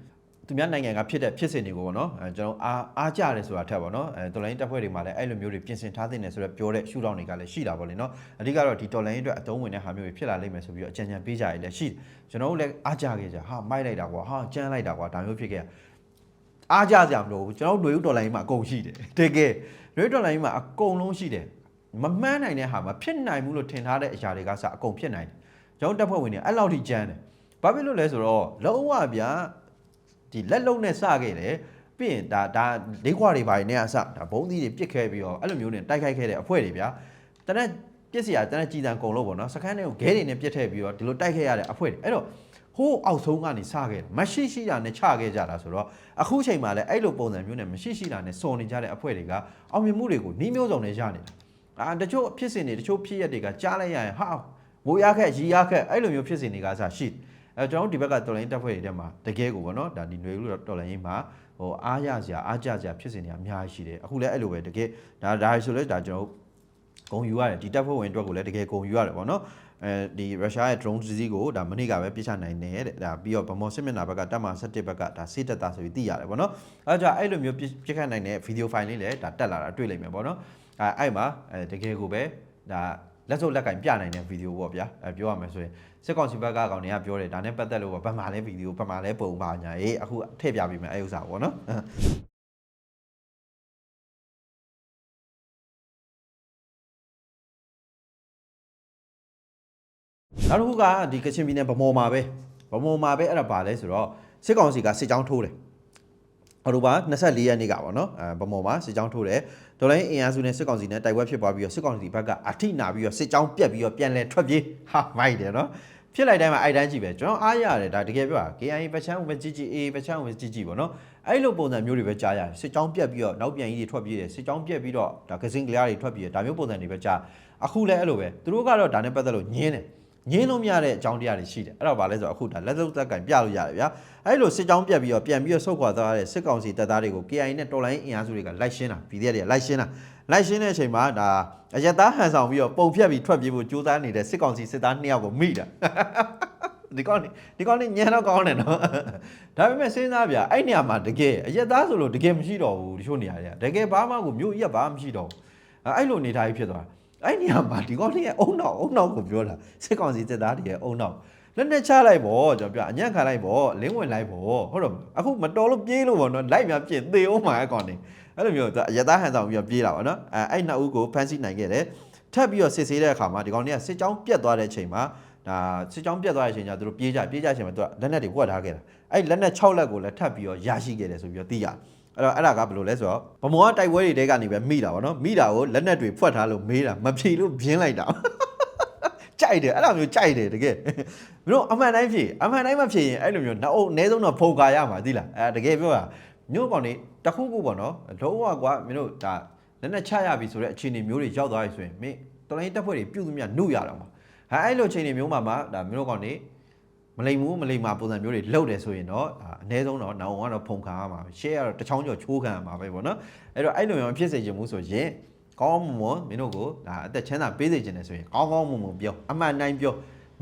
သူများနိုင်ငံကဖြစ်တဲ့ဖြစ်စဉ်တွေကိုပေါ့နော်အဲကျွန်တော်အားအားကြတယ်ဆိုတာထက်ပေါ့နော်အဲတော်လိုင်းတပ်ဖွဲ့တွေမှာလည်းအဲ့လိုမျိုးတွေပြင်ဆင်ထားသင့်တယ်ဆိုတော့ပြောတဲ့ရှုထောင့်တွေကလည်းရှိတာပေါ့လေနော်အဓိကတော့ဒီတော်လိုင်းအတွက်အသုံးဝင်တဲ့ဟာမျိုးတွေဖြစ်လာလိမ့်မယ်ဆိုပြီးတော့အကြံဉာဏ်ပေးကြရည်လည်းရှိတယ်ကျွန်တော်တို့လည်းအားကြခဲ့ကြဟာမိုက်လိုက်တာကွာဟာကြမ်းလိုက်တာကွာဒါမျိုးဖြစ်ခဲ့အားကြစရာမလိုဘူးကျွန်တော်တို့ຫນွေဥတော်လိုင်းမှာအကုန်ရှိတယ်တကယ်ຫນွေဥတော်လိုင်းမှာအကုန်လုံးရှိတယ်မမှန်းနိုင်တဲ့ဟာမှာဖြစ်နိုင်ဘူးလို့ထင်ထားတဲ့အရာတွေကစအကုန်ဖြစ်နိုင်တယ် ကျွန်တော်တပ်ဖွဲ့ဝင်တွေအဲ့လောက်ထိကြမ်းတယ်ဘာဖြစ်လို့လဲဆိုတော့လုံးဝဗျာဒီလက်လုံးနဲ့စခဲ့တယ်ပြီးရင်ဒါဒါလေးခွာတွေပါနေအစဒါဘုံသီးတွေပြစ်ခဲ့ပြီးတော့အဲ့လိုမျိုးနဲ့တိုက်ခိုက်ခဲ့တဲ့အဖွဲ့တွေဗျာတနက်ပြစ်စရာတနက်ကြည်တန်ကုန်လို့ပေါ့နော်စခန်းတွေကိုဂဲတွေနဲ့ပြစ်ထည့်ပြီးတော့ဒီလိုတိုက်ခဲ့ရတဲ့အဖွဲ့တွေအဲ့တော့ဟိုးအောက်ဆုံးကနေစခဲ့တယ်မရှိရှိတာနဲ့ချခဲ့ကြတာဆိုတော့အခုချိန်မှာလည်းအဲ့လိုပုံစံမျိုးနဲ့မရှိရှိတာနဲ့စုံနေကြတဲ့အဖွဲ့တွေကအောင်မြင်မှုတွေကိုနှီးမျိုးစုံနဲ့ရနေတာအာတချို့ဖြစ်စဉ်တွေတချို့ဖြစ်ရက်တွေကကြားလိုက်ရရင်ဟာ ဝိုးရခက်ရီရခက်အဲ့လိုမျိုးဖြစ်စဉ်တွေကစရှိတယ်အဲကျွန်တော်တို့ဒီဘက်ကတော်လိုင်းတက်ဖွဲ့တွေထဲမှာတကယ်ကိုပေါ့နော်ဒါဒီຫນွေလူတော်လိုင်းရေးမှာဟိုအားရစရာအားကြစရာဖြစ်စဉ်တွေအများကြီးရှိတယ်အခုလည်းအဲ့လိုပဲတကယ်ဒါဒါဆိုလဲဒါကျွန်တော်ဂုံယူရတယ်ဒီတက်ဖွဲ့ဝင်အတွက်ကိုလည်းတကယ်ဂုံယူရတယ်ပေါ့နော်အဲဒီရုရှားရဲ့ drone စီးကိုဒါမနေ့ကပဲပြစ်ချနိုင်တယ်တဲ့ဒါပြီးတော့ဗမော်စစ်မျက်နှာဘက်ကတက်မှာ17ဘက်ကဒါစေးတက်တာဆိုပြီးသိရတယ်ပေါ့နော်အဲကြောင့်အဲ့လိုမျိုးပြစ်ခတ်နိုင်တဲ့ဗီဒီယိုဖိုင်လေးလည်းဒါတက်လာတာတွေ့လိမ့်မယ်ပေါ့နော်အဲအဲ့မှာအဲတကယ်ကိုပဲဒါ လက်စုပ်လက်ကင်ပြနိုင်တဲ့ဗီဒီယိုပေါ့ဗျာအဲပြောရမယ်ဆိုရင်စစ်ကောင်စီဘက်ကကောင်တွေကပြောတယ်ဒါနဲ့ပတ်သက်လို့ဗမာလဲဗီဒီယိုဗမာလဲပုံပါညာအေးအခုထည့်ပြပေးမယ်အဲဥစ္စာပေါ့နော်နောက်တစ်ခုကဒီကချင်ပြည်နယ်ဗမော်မှာပဲဗမော်မှာပဲအဲ့ဒါပါလဲဆိုတော့စစ်ကောင်စီကစစ်ကြောင်းထိုးတယ် အော်တိုဘာ24ရက်နေ့ကပေါ့နော်အဲဗမော်မှာစစ်ကြောင်းထိုးတယ်ဒေါ်လာအင်အားစုနဲ့စစ်ကောင်စီနဲ့တိုက်ပွဲဖြစ်ပွားပြီးတော့စစ်ကောင်စီဘက်ကအထိနာပြီးတော့စစ်ကြောင်းပြက်ပြီးတော့ပြန်လဲထွက်ပြေးဟာမိုက်တယ်နော်ဖြစ်လိုက်တိုင်းမှာအိုက်တိုင်းကြည့်ပဲကျွန်တော်အားရတယ်ဒါတကယ်ပြောတာ KIA ပချမ်းဦးပဲကြီးကြီး AA ပချမ်းဦးပဲကြီးကြီးပေါ့နော်အဲ့လိုပုံစံမျိုးတွေပဲကြားရတယ်စစ်ကြောင်းပြက်ပြီးတော့နောက်ပြန်ကြီးတွေထွက်ပြေးတယ်စစ်ကြောင်းပြက်ပြီးတော့ဒါကစင်ကလျားတွေထွက်ပြေးတယ်ဒါမျိုးပုံစံတွေပဲကြားအခုလည်းအဲ့လိုပဲသူတို့ကတော့ဒါနဲ့ပတ်သက်လို့ညင်းတယ် ငင်းလို့မရတဲ့အကြောင်းတရားတွေရှိတယ်အဲ့တော့ဗာလဲဆိုတော့အခုဒါလက်စုပ်သက်ကင်ပြလို့ရတယ်ဗျာအဲ့လိုစစ်ကြောင်းပြက်ပြီးတော့ပြန်ပြီးတော့ဆုတ်ခွာသွားတဲ့စစ်ကောင်စီတပ်သားတွေကို KI နဲ့တော်လိုင်းအင်အားစုတွေကလိုက်ရှင်းတာဗီဒီယိုတွေကလိုက်ရှင်းတာလိုက်ရှင်းတဲ့အချိန်မှာဒါအရသားဟန်ဆောင်ပြီးတော့ပုံဖြတ်ပြီးထွက်ပြေးဖို့ကြိုးစားနေတဲ့စစ်ကောင်စီစစ်သားနှစ်ယောက်ကိုမိတာဒီကောင်းနေဒီကောင်းနေညံတော့ကောင်းတယ်နော်ဒါပေမဲ့စဉ်းစားဗျာအဲ့နေရာမှာတကယ်အရက်သားဆိုလို့တကယ်မရှိတော့ဘူးတချို့နေရာတွေကတကယ်ဘာမှကိုမြို့ရက်ဘာမှမရှိတော့ဘူးအဲ့လိုနေထားကြီးဖြစ်သွား အဲ့နေရာမှာဒီကောင်လေးရဲ့အုံနောက်အုံနောက်ကိုပြောတာစစ်ကောင်စီစစ်သားတွေရဲ့အုံနောက်လက်နဲ့ချလိုက်ပေါ့ကျွန်တော်ပြောအညံ့ခံလိုက်ပေါ့လင်းဝင်လိုက်ပေါ့ဟုတ်တော့အခုမတော်လို့ပြေးလို့ပေါ့နော်လိုက်များပြင်သေအောင်မှာအကောင်နေအဲ့လိုမျိုးသူအရသားဟန်ဆောင်ပြီးတော့ပြေးလာပါနော်အဲအဲ့နှစ်ဦးကိုဖမ်းဆီးနိုင်ခဲ့တယ်ထပ်ပြီးတော့စစ်ဆေးတဲ့အခါမှာဒီကောင်လေးကစစ်ကြောင်းပြတ်သွားတဲ့အချိန်မှာဒါစစ်ကြောင်းပြတ်သွားတဲ့အချိန်ကျသူတို့ပြေးကြပြေးကြအချိန်မှာသူကလက်နဲ့တွေဝတ်ထားခဲ့တာအဲ့လက်နဲ့6လက်ကိုလည်းထပ်ပြီးတော့ရရှိခဲ့တယ်ဆိုပြီးတော့သိရတယ် အဲ့တော့အဲ့ဒါကဘယ်လိုလဲဆိုတော့ဗမောကတိုက်ပွဲတွေတဲကနေပဲမိတာဗောနော်မိတာကိုလက်နက်တွေဖွက်ထားလို့မေးတာမဖြေလို့ပြင်းလိုက်တာကြိုက်တယ်အဲ့လိုမျိုးကြိုက်တယ်တကယ်မင်းတို့အမှန်တိုင်းဖြေအမှန်တိုင်းမဖြေရင်အဲ့လိုမျိုးနောက်အုပ်အနည်းဆုံးတော့ဖုန်ကာရမှာသိလားအဲတကယ်ပြောတာမျိုးကောင်နေတခုခုပေါ့နော်လုံးဝကွာမင်းတို့ဒါလက်နက်ချရပြီဆိုတဲ့အခြေအနေမျိုးတွေရောက်သွားပြီဆိုရင်မင်းတော်လိုင်းတက်ဖွဲ့တွေပြုတ်သမျှနှုတ်ရတော့မှာဟာအဲ့လိုအခြေအနေမျိုးမှာမှဒါမင်းတို့ကောင်နေ မလိမ်ဘူးမလိမ်မာပုံစံမျိုးတွေလုပ်တယ်ဆိုရင်တော့ဒါအနည်းဆုံးတော့နောင်ကတော့ဖုန်ခါရမှာပဲ share ကတော့တစ်ချောင်းကျော်ချိုးခံရမှာပဲပေါ့နော်အဲ့တော့အဲ့လိုမျိုးဖြစ်စေချင်မှုဆိုရင်ကောင်းမွန်မွန်မင်းတို့ကိုဒါအသက်ချမ်းသာပေးစေချင်တယ်ဆိုရင်ကောင်းကောင်းမွန်မွန်ပြောအမှန်တိုင်းပြော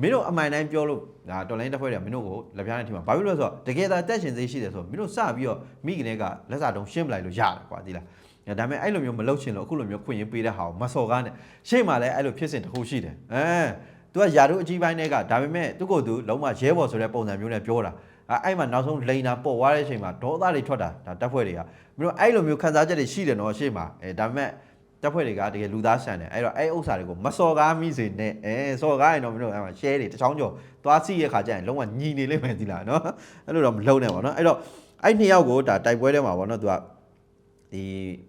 မင်းတို့အမှန်တိုင်းပြောလို့ဒါတော်လိုင်းတစ်ဖွဲ့တွေကမင်းတို့ကိုလက်ပြားနဲ့ထိမှာဘာဖြစ်လို့လဲဆိုတော့တကယ်သာတက်ရှင်သေးရှိတယ်ဆိုတော့မင်းတို့စပြီးတော့မိကနေကလက်စာတုံးရှင်းပလိုက်လို့ရတယ်ကွာဒီလားဒါပေမဲ့အဲ့လိုမျိုးမလုပ်ချင်လို့အခုလိုမျိုးခွင့်ရပေးတဲ့ဟာကိုမစော်ကားနဲ့ရှေ့မှာလည်းအဲ့လိုဖြစ်စဉ်တစ်ခုရှိတယ်အဲ သူကယာတို့အကြီးပိုင်းတွေကဒါပေမဲ့သူ့ကိုယ်သူလုံးဝရဲဘော်ဆိုတဲ့ပုံစံမျိုးနဲ့ပြောတာအဲအဲ့မှာနောက်ဆုံးလိန်တာပေါ်သွားတဲ့အချိန်မှာဒေါသတွေထွက်တာဒါတက်ဖွဲ့တွေကမင်းတို့အဲ့လိုမျိုးခံစားချက်တွေရှိတယ်နော်ရှေ့မှာအဲဒါပေမဲ့တက်ဖွဲ့တွေကတကယ်လူသားဆန်တယ်အဲ့တော့အဲ့ဥစ္စာတွေကိုမစော်ကားမိစေနဲ့အဲစော်ကားရင်တော့မင်းတို့အဲ့မှာ share တွေတစ်ချောင်းကျော်သွားစီးရခါကျရင်လုံးဝညီနေလိမ့်မယ်ဒီလားနော်အဲ့လိုတော့မလုံးနဲ့ပေါ့နော်အဲ့တော့အဲ့နှစ်ယောက်ကိုဒါတိုက်ပွဲထဲမှာပေါ့နော်သူက ဒီ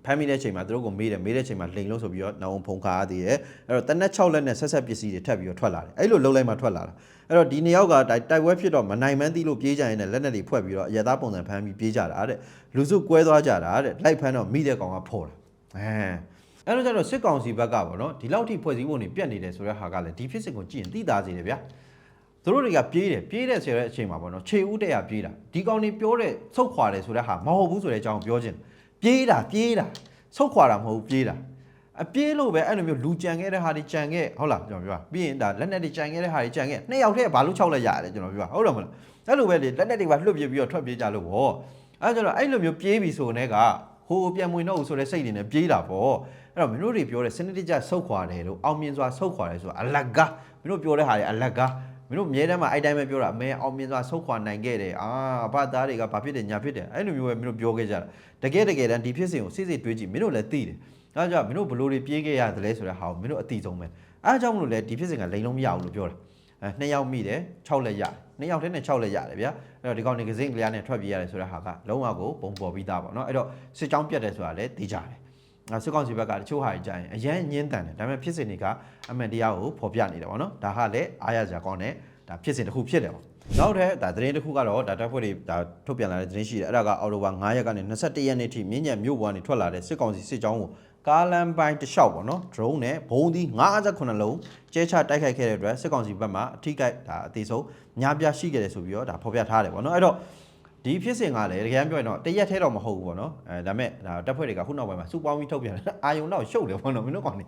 ဖမ်းမိတဲ့ချိန်မှာသူတို့ကိုမေးတယ်မေးတဲ့ချိန်မှာလိန်လို့ဆိုပြီးတော့နောင်ဖုံခါရသေးတယ်အဲ့တော့တနက်6လက်နဲ့ဆက်ဆက်ပစ္စည်းတွေထပ်ပြီးတော့ထွက်လာတယ်အဲ့လိုလုံးလိုက်မှထွက်လာတာအဲ့တော့ဒီနှစ်ယောက်ကတိုက်တိုက်ပွဲဖြစ်တော့မနိုင်မှန်းသိလို့ပြေးကြရင်လည်းလက်နဲ့တွေဖွဲ့ပြီးတော့အရသားပုံစံဖမ်းပြီးပြေးကြတာတဲ့လူစုကွဲသွားကြတာတဲ့လိုက်ဖမ်းတော့မိတဲ့ကောင်ကဖော်တာအဲအဲ့တော့ကျတော့စစ်ကောင်စီဘက်ကပေါ့နော်ဒီလောက်ထိဖွဲ့စည်းပုံတွေပြတ်နေတယ်ဆိုတဲ့ဟာကလည်းဒီဖြစ်စဉ်ကိုကြည့်ရင်သိသာစေတယ်ဗျာသူတို့တွေကပြေးတယ်ပြေးတယ်ဆိုတဲ့အချိန်မှာပေါ့နော်ခြေဦးတက်ရပြေးတာဒီကောင်တွေပြောတဲ့ဆုတ်ခွာတယ်ဆိုတဲ့ဟာမဟုတ်ဘူးဆိုတဲ့အကြောင်းပြောခြင်း ပြေးတာပြေးတာဆုတ်ခွာတာမဟုတ်ဘူးပြေးတာအပြေးလို့ပဲအဲ့လိုမျိုးလူကြံခဲ့တဲ့ဟာတွေကြံခဲ့ဟုတ်လားကျွန်တော်ပြောပါပြီးရင်ဒါလက်နက်တွေကြံခဲ့တဲ့ဟာတွေကြံခဲ့နှစ်ယောက်တည်းဘာလို့၆လက်ရတယ်ကျွန်တော်ပြောပါဟုတ်တယ်မလားအဲ့လိုပဲလေလက်နက်တွေပါလွတ်ပြပြီးတော့ထွက်ပြေးကြလို့ဗောအဲ့ကျတော့အဲ့လိုမျိုးပြေးပြီဆိုတဲ့ကဟိုပြန်ဝင်တော့ဆိုတဲ့စိတ်တွေနဲ့ပြေးတာဗောအဲ့တော့မင်းတို့တွေပြောတဲ့စနစ်တကျဆုတ်ခွာတယ်လို့အောင်မြင်စွာဆုတ်ခွာတယ်ဆိုတာအလကားမင်းတို့ပြောတဲ့ဟာတွေအလကား မင်းတို့မြဲတမ်းမှာအဲ့တိုင်းပဲပြောတာအမေအောင်မြင်စွာဆုတ်ခွာနိုင်ခဲ့တယ်အာဘာသားတွေကဘာဖြစ်တယ်ညာဖြစ်တယ်အဲ့လိုမျိုးပဲမင်းတို့ပြောခဲ့ကြတာတကယ်တကယ်တမ်းဒီဖြစ်စဉ်ကိုစိစိတွေးကြည့်မင်းတို့လည်းသိတယ်ဒါကြောင့်မင်းတို့ဘလို့တွေပြေးခဲ့ရတယ်လဲဆိုတဲ့ဟာကိုမင်းတို့အတိဆုံးပဲအားကြောင့်မလို့လဲဒီဖြစ်စဉ်ကလိန်လုံးမရဘူးလို့ပြောတာအဲနှစ်ယောက်မိတယ်6လက်ရတယ်နှစ်ယောက်တည်းနဲ့6လက်ရတယ်ဗျာအဲ့တော့ဒီကောင်နေကစင်းကလေးနဲ့ထွက်ပြေးရတယ်ဆိုတဲ့ဟာကလုံးဝကိုပုံပေါ်ပြီးသားပေါ့နော်အဲ့တော့စစ်ကြောင်းပြတ်တယ်ဆိုတာလည်းသိကြတယ်အဲ စစ်ကောင်စီဘက်ကတချို့ဟာကြီးကြရင်အရန်ညင်းတန်တယ်ဒါပေမဲ့ဖြစ်စဉ်တွေကအမှန်တရားကိုဖော်ပြနေတယ်ပေါ့နော်ဒါဟာလည်းအားရစရာကောင်းတဲ့ဒါဖြစ်စဉ်တစ်ခုဖြစ်တယ်ပေါ့နောက်ထပ်ဒါသတင်းတစ်ခုကတော့ဒါတပ်ဖွဲ့တွေဒါထုတ်ပြန်လာတဲ့သတင်းရှိတယ်အဲ့ဒါကအော်တိုဘာ9ရက်ကနေ21ရက်နေ့ထိမြင်းညံမြို့ပေါ်ကနေထွက်လာတဲ့စစ်ကောင်စီစစ်ကြောင်းကိုကားလမ်းပိုင်းတစ်လျှောက်ပေါ့နော် drone နဲ့ဘုံသီး58လုံးကျဲချတိုက်ခိုက်ခဲ့တဲ့အတွက်စစ်ကောင်စီဘက်မှအထိကိဒါအသေးဆုံးများပြားရှိခဲ့တယ်ဆိုပြီးတော့ဒါဖော်ပြထားတယ်ပေါ့နော်အဲ့တော့ ဒီဖြစ်စဉ်ကလည်းတကယ်ပြောရင်တော့တရက်ထဲတော့မဟုတ်ဘူးပေါ့နော်အဲဒါပေမဲ့ဒါတပ်ဖွဲ့တွေကခုနောက်ပိုင်းမှာစူပေါင်းပြီးထုတ်ပြန်တယ်အာယုံတော့ရှုပ်တယ်ပေါ့နော်မင်းတို့ကောင်နေ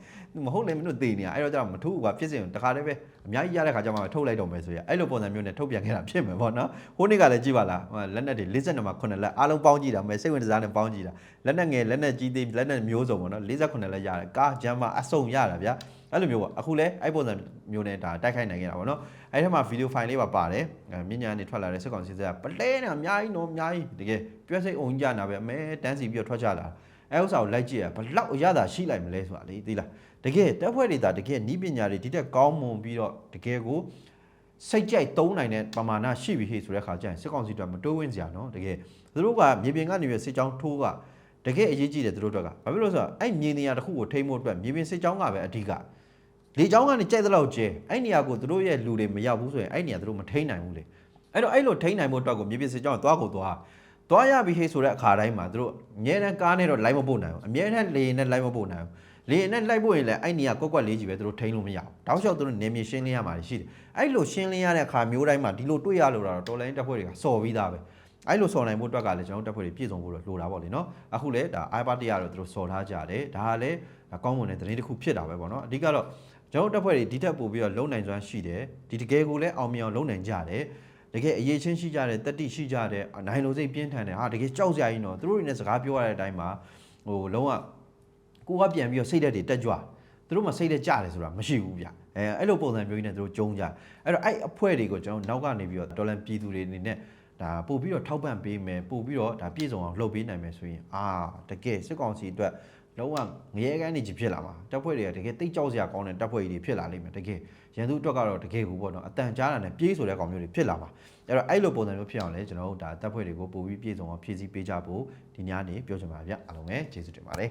မဟုတ်လေမင်းတို့သေနေတာအဲ့တော့ကျတော့မထူးဘူးကွာဖြစ်စဉ်တခါတည်းပဲအများကြီးရတဲ့ခါကျမှထုတ်လိုက်တော့မယ်ဆိုရအဲ့လိုပုံစံမျိုးနဲ့ထုတ်ပြန်ခဲ့တာဖြစ်မယ်ပေါ့နော်ဟိုနေ့ကလည်းကြည့်ပါလားလက်နက်တွေ52မှာ9လက်အားလုံးပေါင်းကြည့်တာမယ်စိတ်ဝင်စားနဲ့ပေါင်းကြည့်တာလက်နက်ငယ်လက်နက်ကြီးသေးလက်နက်မျိုးစုံပေါ့နော်58လက်ရတယ်ကားဂျမ်းမအစုံရတာဗျာ အဲ့လိုမျိုးပေါ့အခုလဲအဲ့ပုံစံမျိုးနဲ့ဒါတိုက်ခိုက်နိုင်ခဲ့တာပေါ့နော်အဲ့ထက်မှာဗီဒီယိုဖိုင်လေးပါပါတယ်မြညာနေထွက်လာတဲ့စက်ကောင်စစ်စက်ကပလဲနေအများကြီးနော်အများကြီးတကယ်ပြည့်စိတ်အောင်ကြနာပဲအမဲတန်းစီပြီးတော့ထွက်ကြလာအဲ့ဥစ္စာကိုလိုက်ကြည့်ရဘလောက်အရသာရှိလိုက်မလဲဆိုတာလေသိလားတကယ်တက်ဖွဲ့တွေဒါတကယ်နီးပညာတွေဒီတက်ကောင်းမွန်ပြီးတော့တကယ်ကိုစိတ်ကြိုက်သုံးနိုင်တဲ့ပမာဏရှိပြီဟေ့ဆိုတဲ့ခါကျရင်စစ်ကောင်စီတို့မတိုးဝင်စရာနော်တကယ်သူတို့ကမြေပြင်ကနေပြီးစစ်ကြောင်းထိုးကတကယ်အရေးကြီးတယ်သူတို့တို့ကဘာဖြစ်လို့ဆိုတော့အဲ့မြေနေရာတစ်ခုကိုထိမ့်ဖို့အတွက်မြေပြင်စစ်ကြောင်းကပဲအဓိက လေကြောင်းကနေကြိုက်တဲ့လောက်ကျဲအဲ့နေရာကိုသူတို့ရဲ့လူတွေမရောက်ဘူးဆိုရင်အဲ့နေရာသူတို့မထိန်းနိုင်ဘူးလေအဲ့တော့အဲ့လိုထိန်းနိုင်ဖို့အတွက်ကိုမြေပြင်စစ်ကြောင်းကသွားကိုသွားသွားရပြီဟေ့ဆိုတဲ့အခါတိုင်းမှာသူတို့အမြဲတမ်းကားနဲ့တော့လိုက်မပို့နိုင်ဘူးအမြဲတမ်းလေရင်နဲ့လိုက်မပို့နိုင်ဘူးလေရင်နဲ့လိုက်ပို့ရင်လည်းအဲ့နေရာကွက်ကွက်လေးကြီးပဲသူတို့ထိန်းလို့မရဘူးတောက်လျှောက်သူတို့နေမြေရှင်းလင်းရမှာရှိတယ်အဲ့လိုရှင်းလင်းရတဲ့အခါမျိုးတိုင်းမှာဒီလိုတွေ့ရလို့တော့တော်လိုင်းတက်ဖွဲ့တွေကစော်ပြီးသားပဲအဲ့လိုစော်နိုင်ဖို့အတွက်ကလည်းကျွန်တော်တက်ဖွဲ့တွေပြည့်စုံဖို့တော့လိုတာပေါ့လေနော်အခုလည်းဒါ iPad တရားတော့သူတို့စော်ထားကြတယ်ဒါကလည်းကောင်းမွန်တဲ့သတင်းတစ်ခုဖြစ်တာပဲပေါ့နော်အဓိကတော့ ကျွန်တော်တက်ဖွဲ့တွေဒီထက်ပိုပြီးတော့လုံနိုင်စွမ်းရှိတယ်ဒီတကယ်ကိုလည်းအောင်မြင်အောင်လုံနိုင်ကြတယ်တကယ်အရေးချင်းရှိကြတယ်တက်တိရှိကြတယ်နိုင်လိုစိတ်ပြင်းထန်တယ်ဟာတကယ်ကြောက်စရာကြီးနော်သူတို့တွေနဲ့စကားပြောရတဲ့အတိုင်းမှာဟိုလုံးဝကိုကပြန်ပြီးတော့စိတ်ဓာတ်တွေတက်ကြွသူတို့မှစိတ်နဲ့ကြတယ်ဆိုတာမရှိဘူးဗျအဲအဲ့လိုပုံစံမျိုးကြီးနဲ့သူတို့ကြုံကြအဲ့တော့အဲ့အဖွဲ့တွေကိုကျွန်တော်နောက်ကနေပြီးတော့တော်လန်ပြည်သူတွေအနေနဲ့ဒါပို့ပြီးတော့ထောက်ပံ့ပေးမယ်ပို့ပြီးတော့ဒါပြည့်စုံအောင်လှုပ်ပေးနိုင်မယ်ဆိုရင်အာတကယ်စစ်ကောင်စီအတွက် လုံးဝငရဲကန်းနေကြီးဖြစ်လာမှာတပ်ဖွဲ့တွေကတကယ်တိတ်ကြောက်စရာကောင်းတဲ့တပ်ဖွဲ့ကြီးတွေဖြစ်လာလိမ့်မယ်တကယ်ရန်သူအတွက်ကတော့တကယ်ကိုပေါ့နော်အတန်ကြားတာနဲ့ပြေးဆိုတဲ့ကောင်မျိုးတွေဖြစ်လာမှာအဲ့တော့အဲ့လိုပုံစံမျိုးဖြစ်အောင်လဲကျွန်တော်တို့ဒါတပ်ဖွဲ့တွေကိုပို့ပြီးပြည့်စုံအောင်ဖြည့်ဆည်းပေးကြဖို့ဒီညနေပြောချင်ပါဗျအားလုံးပဲကျေးဇူးတင်ပါတယ်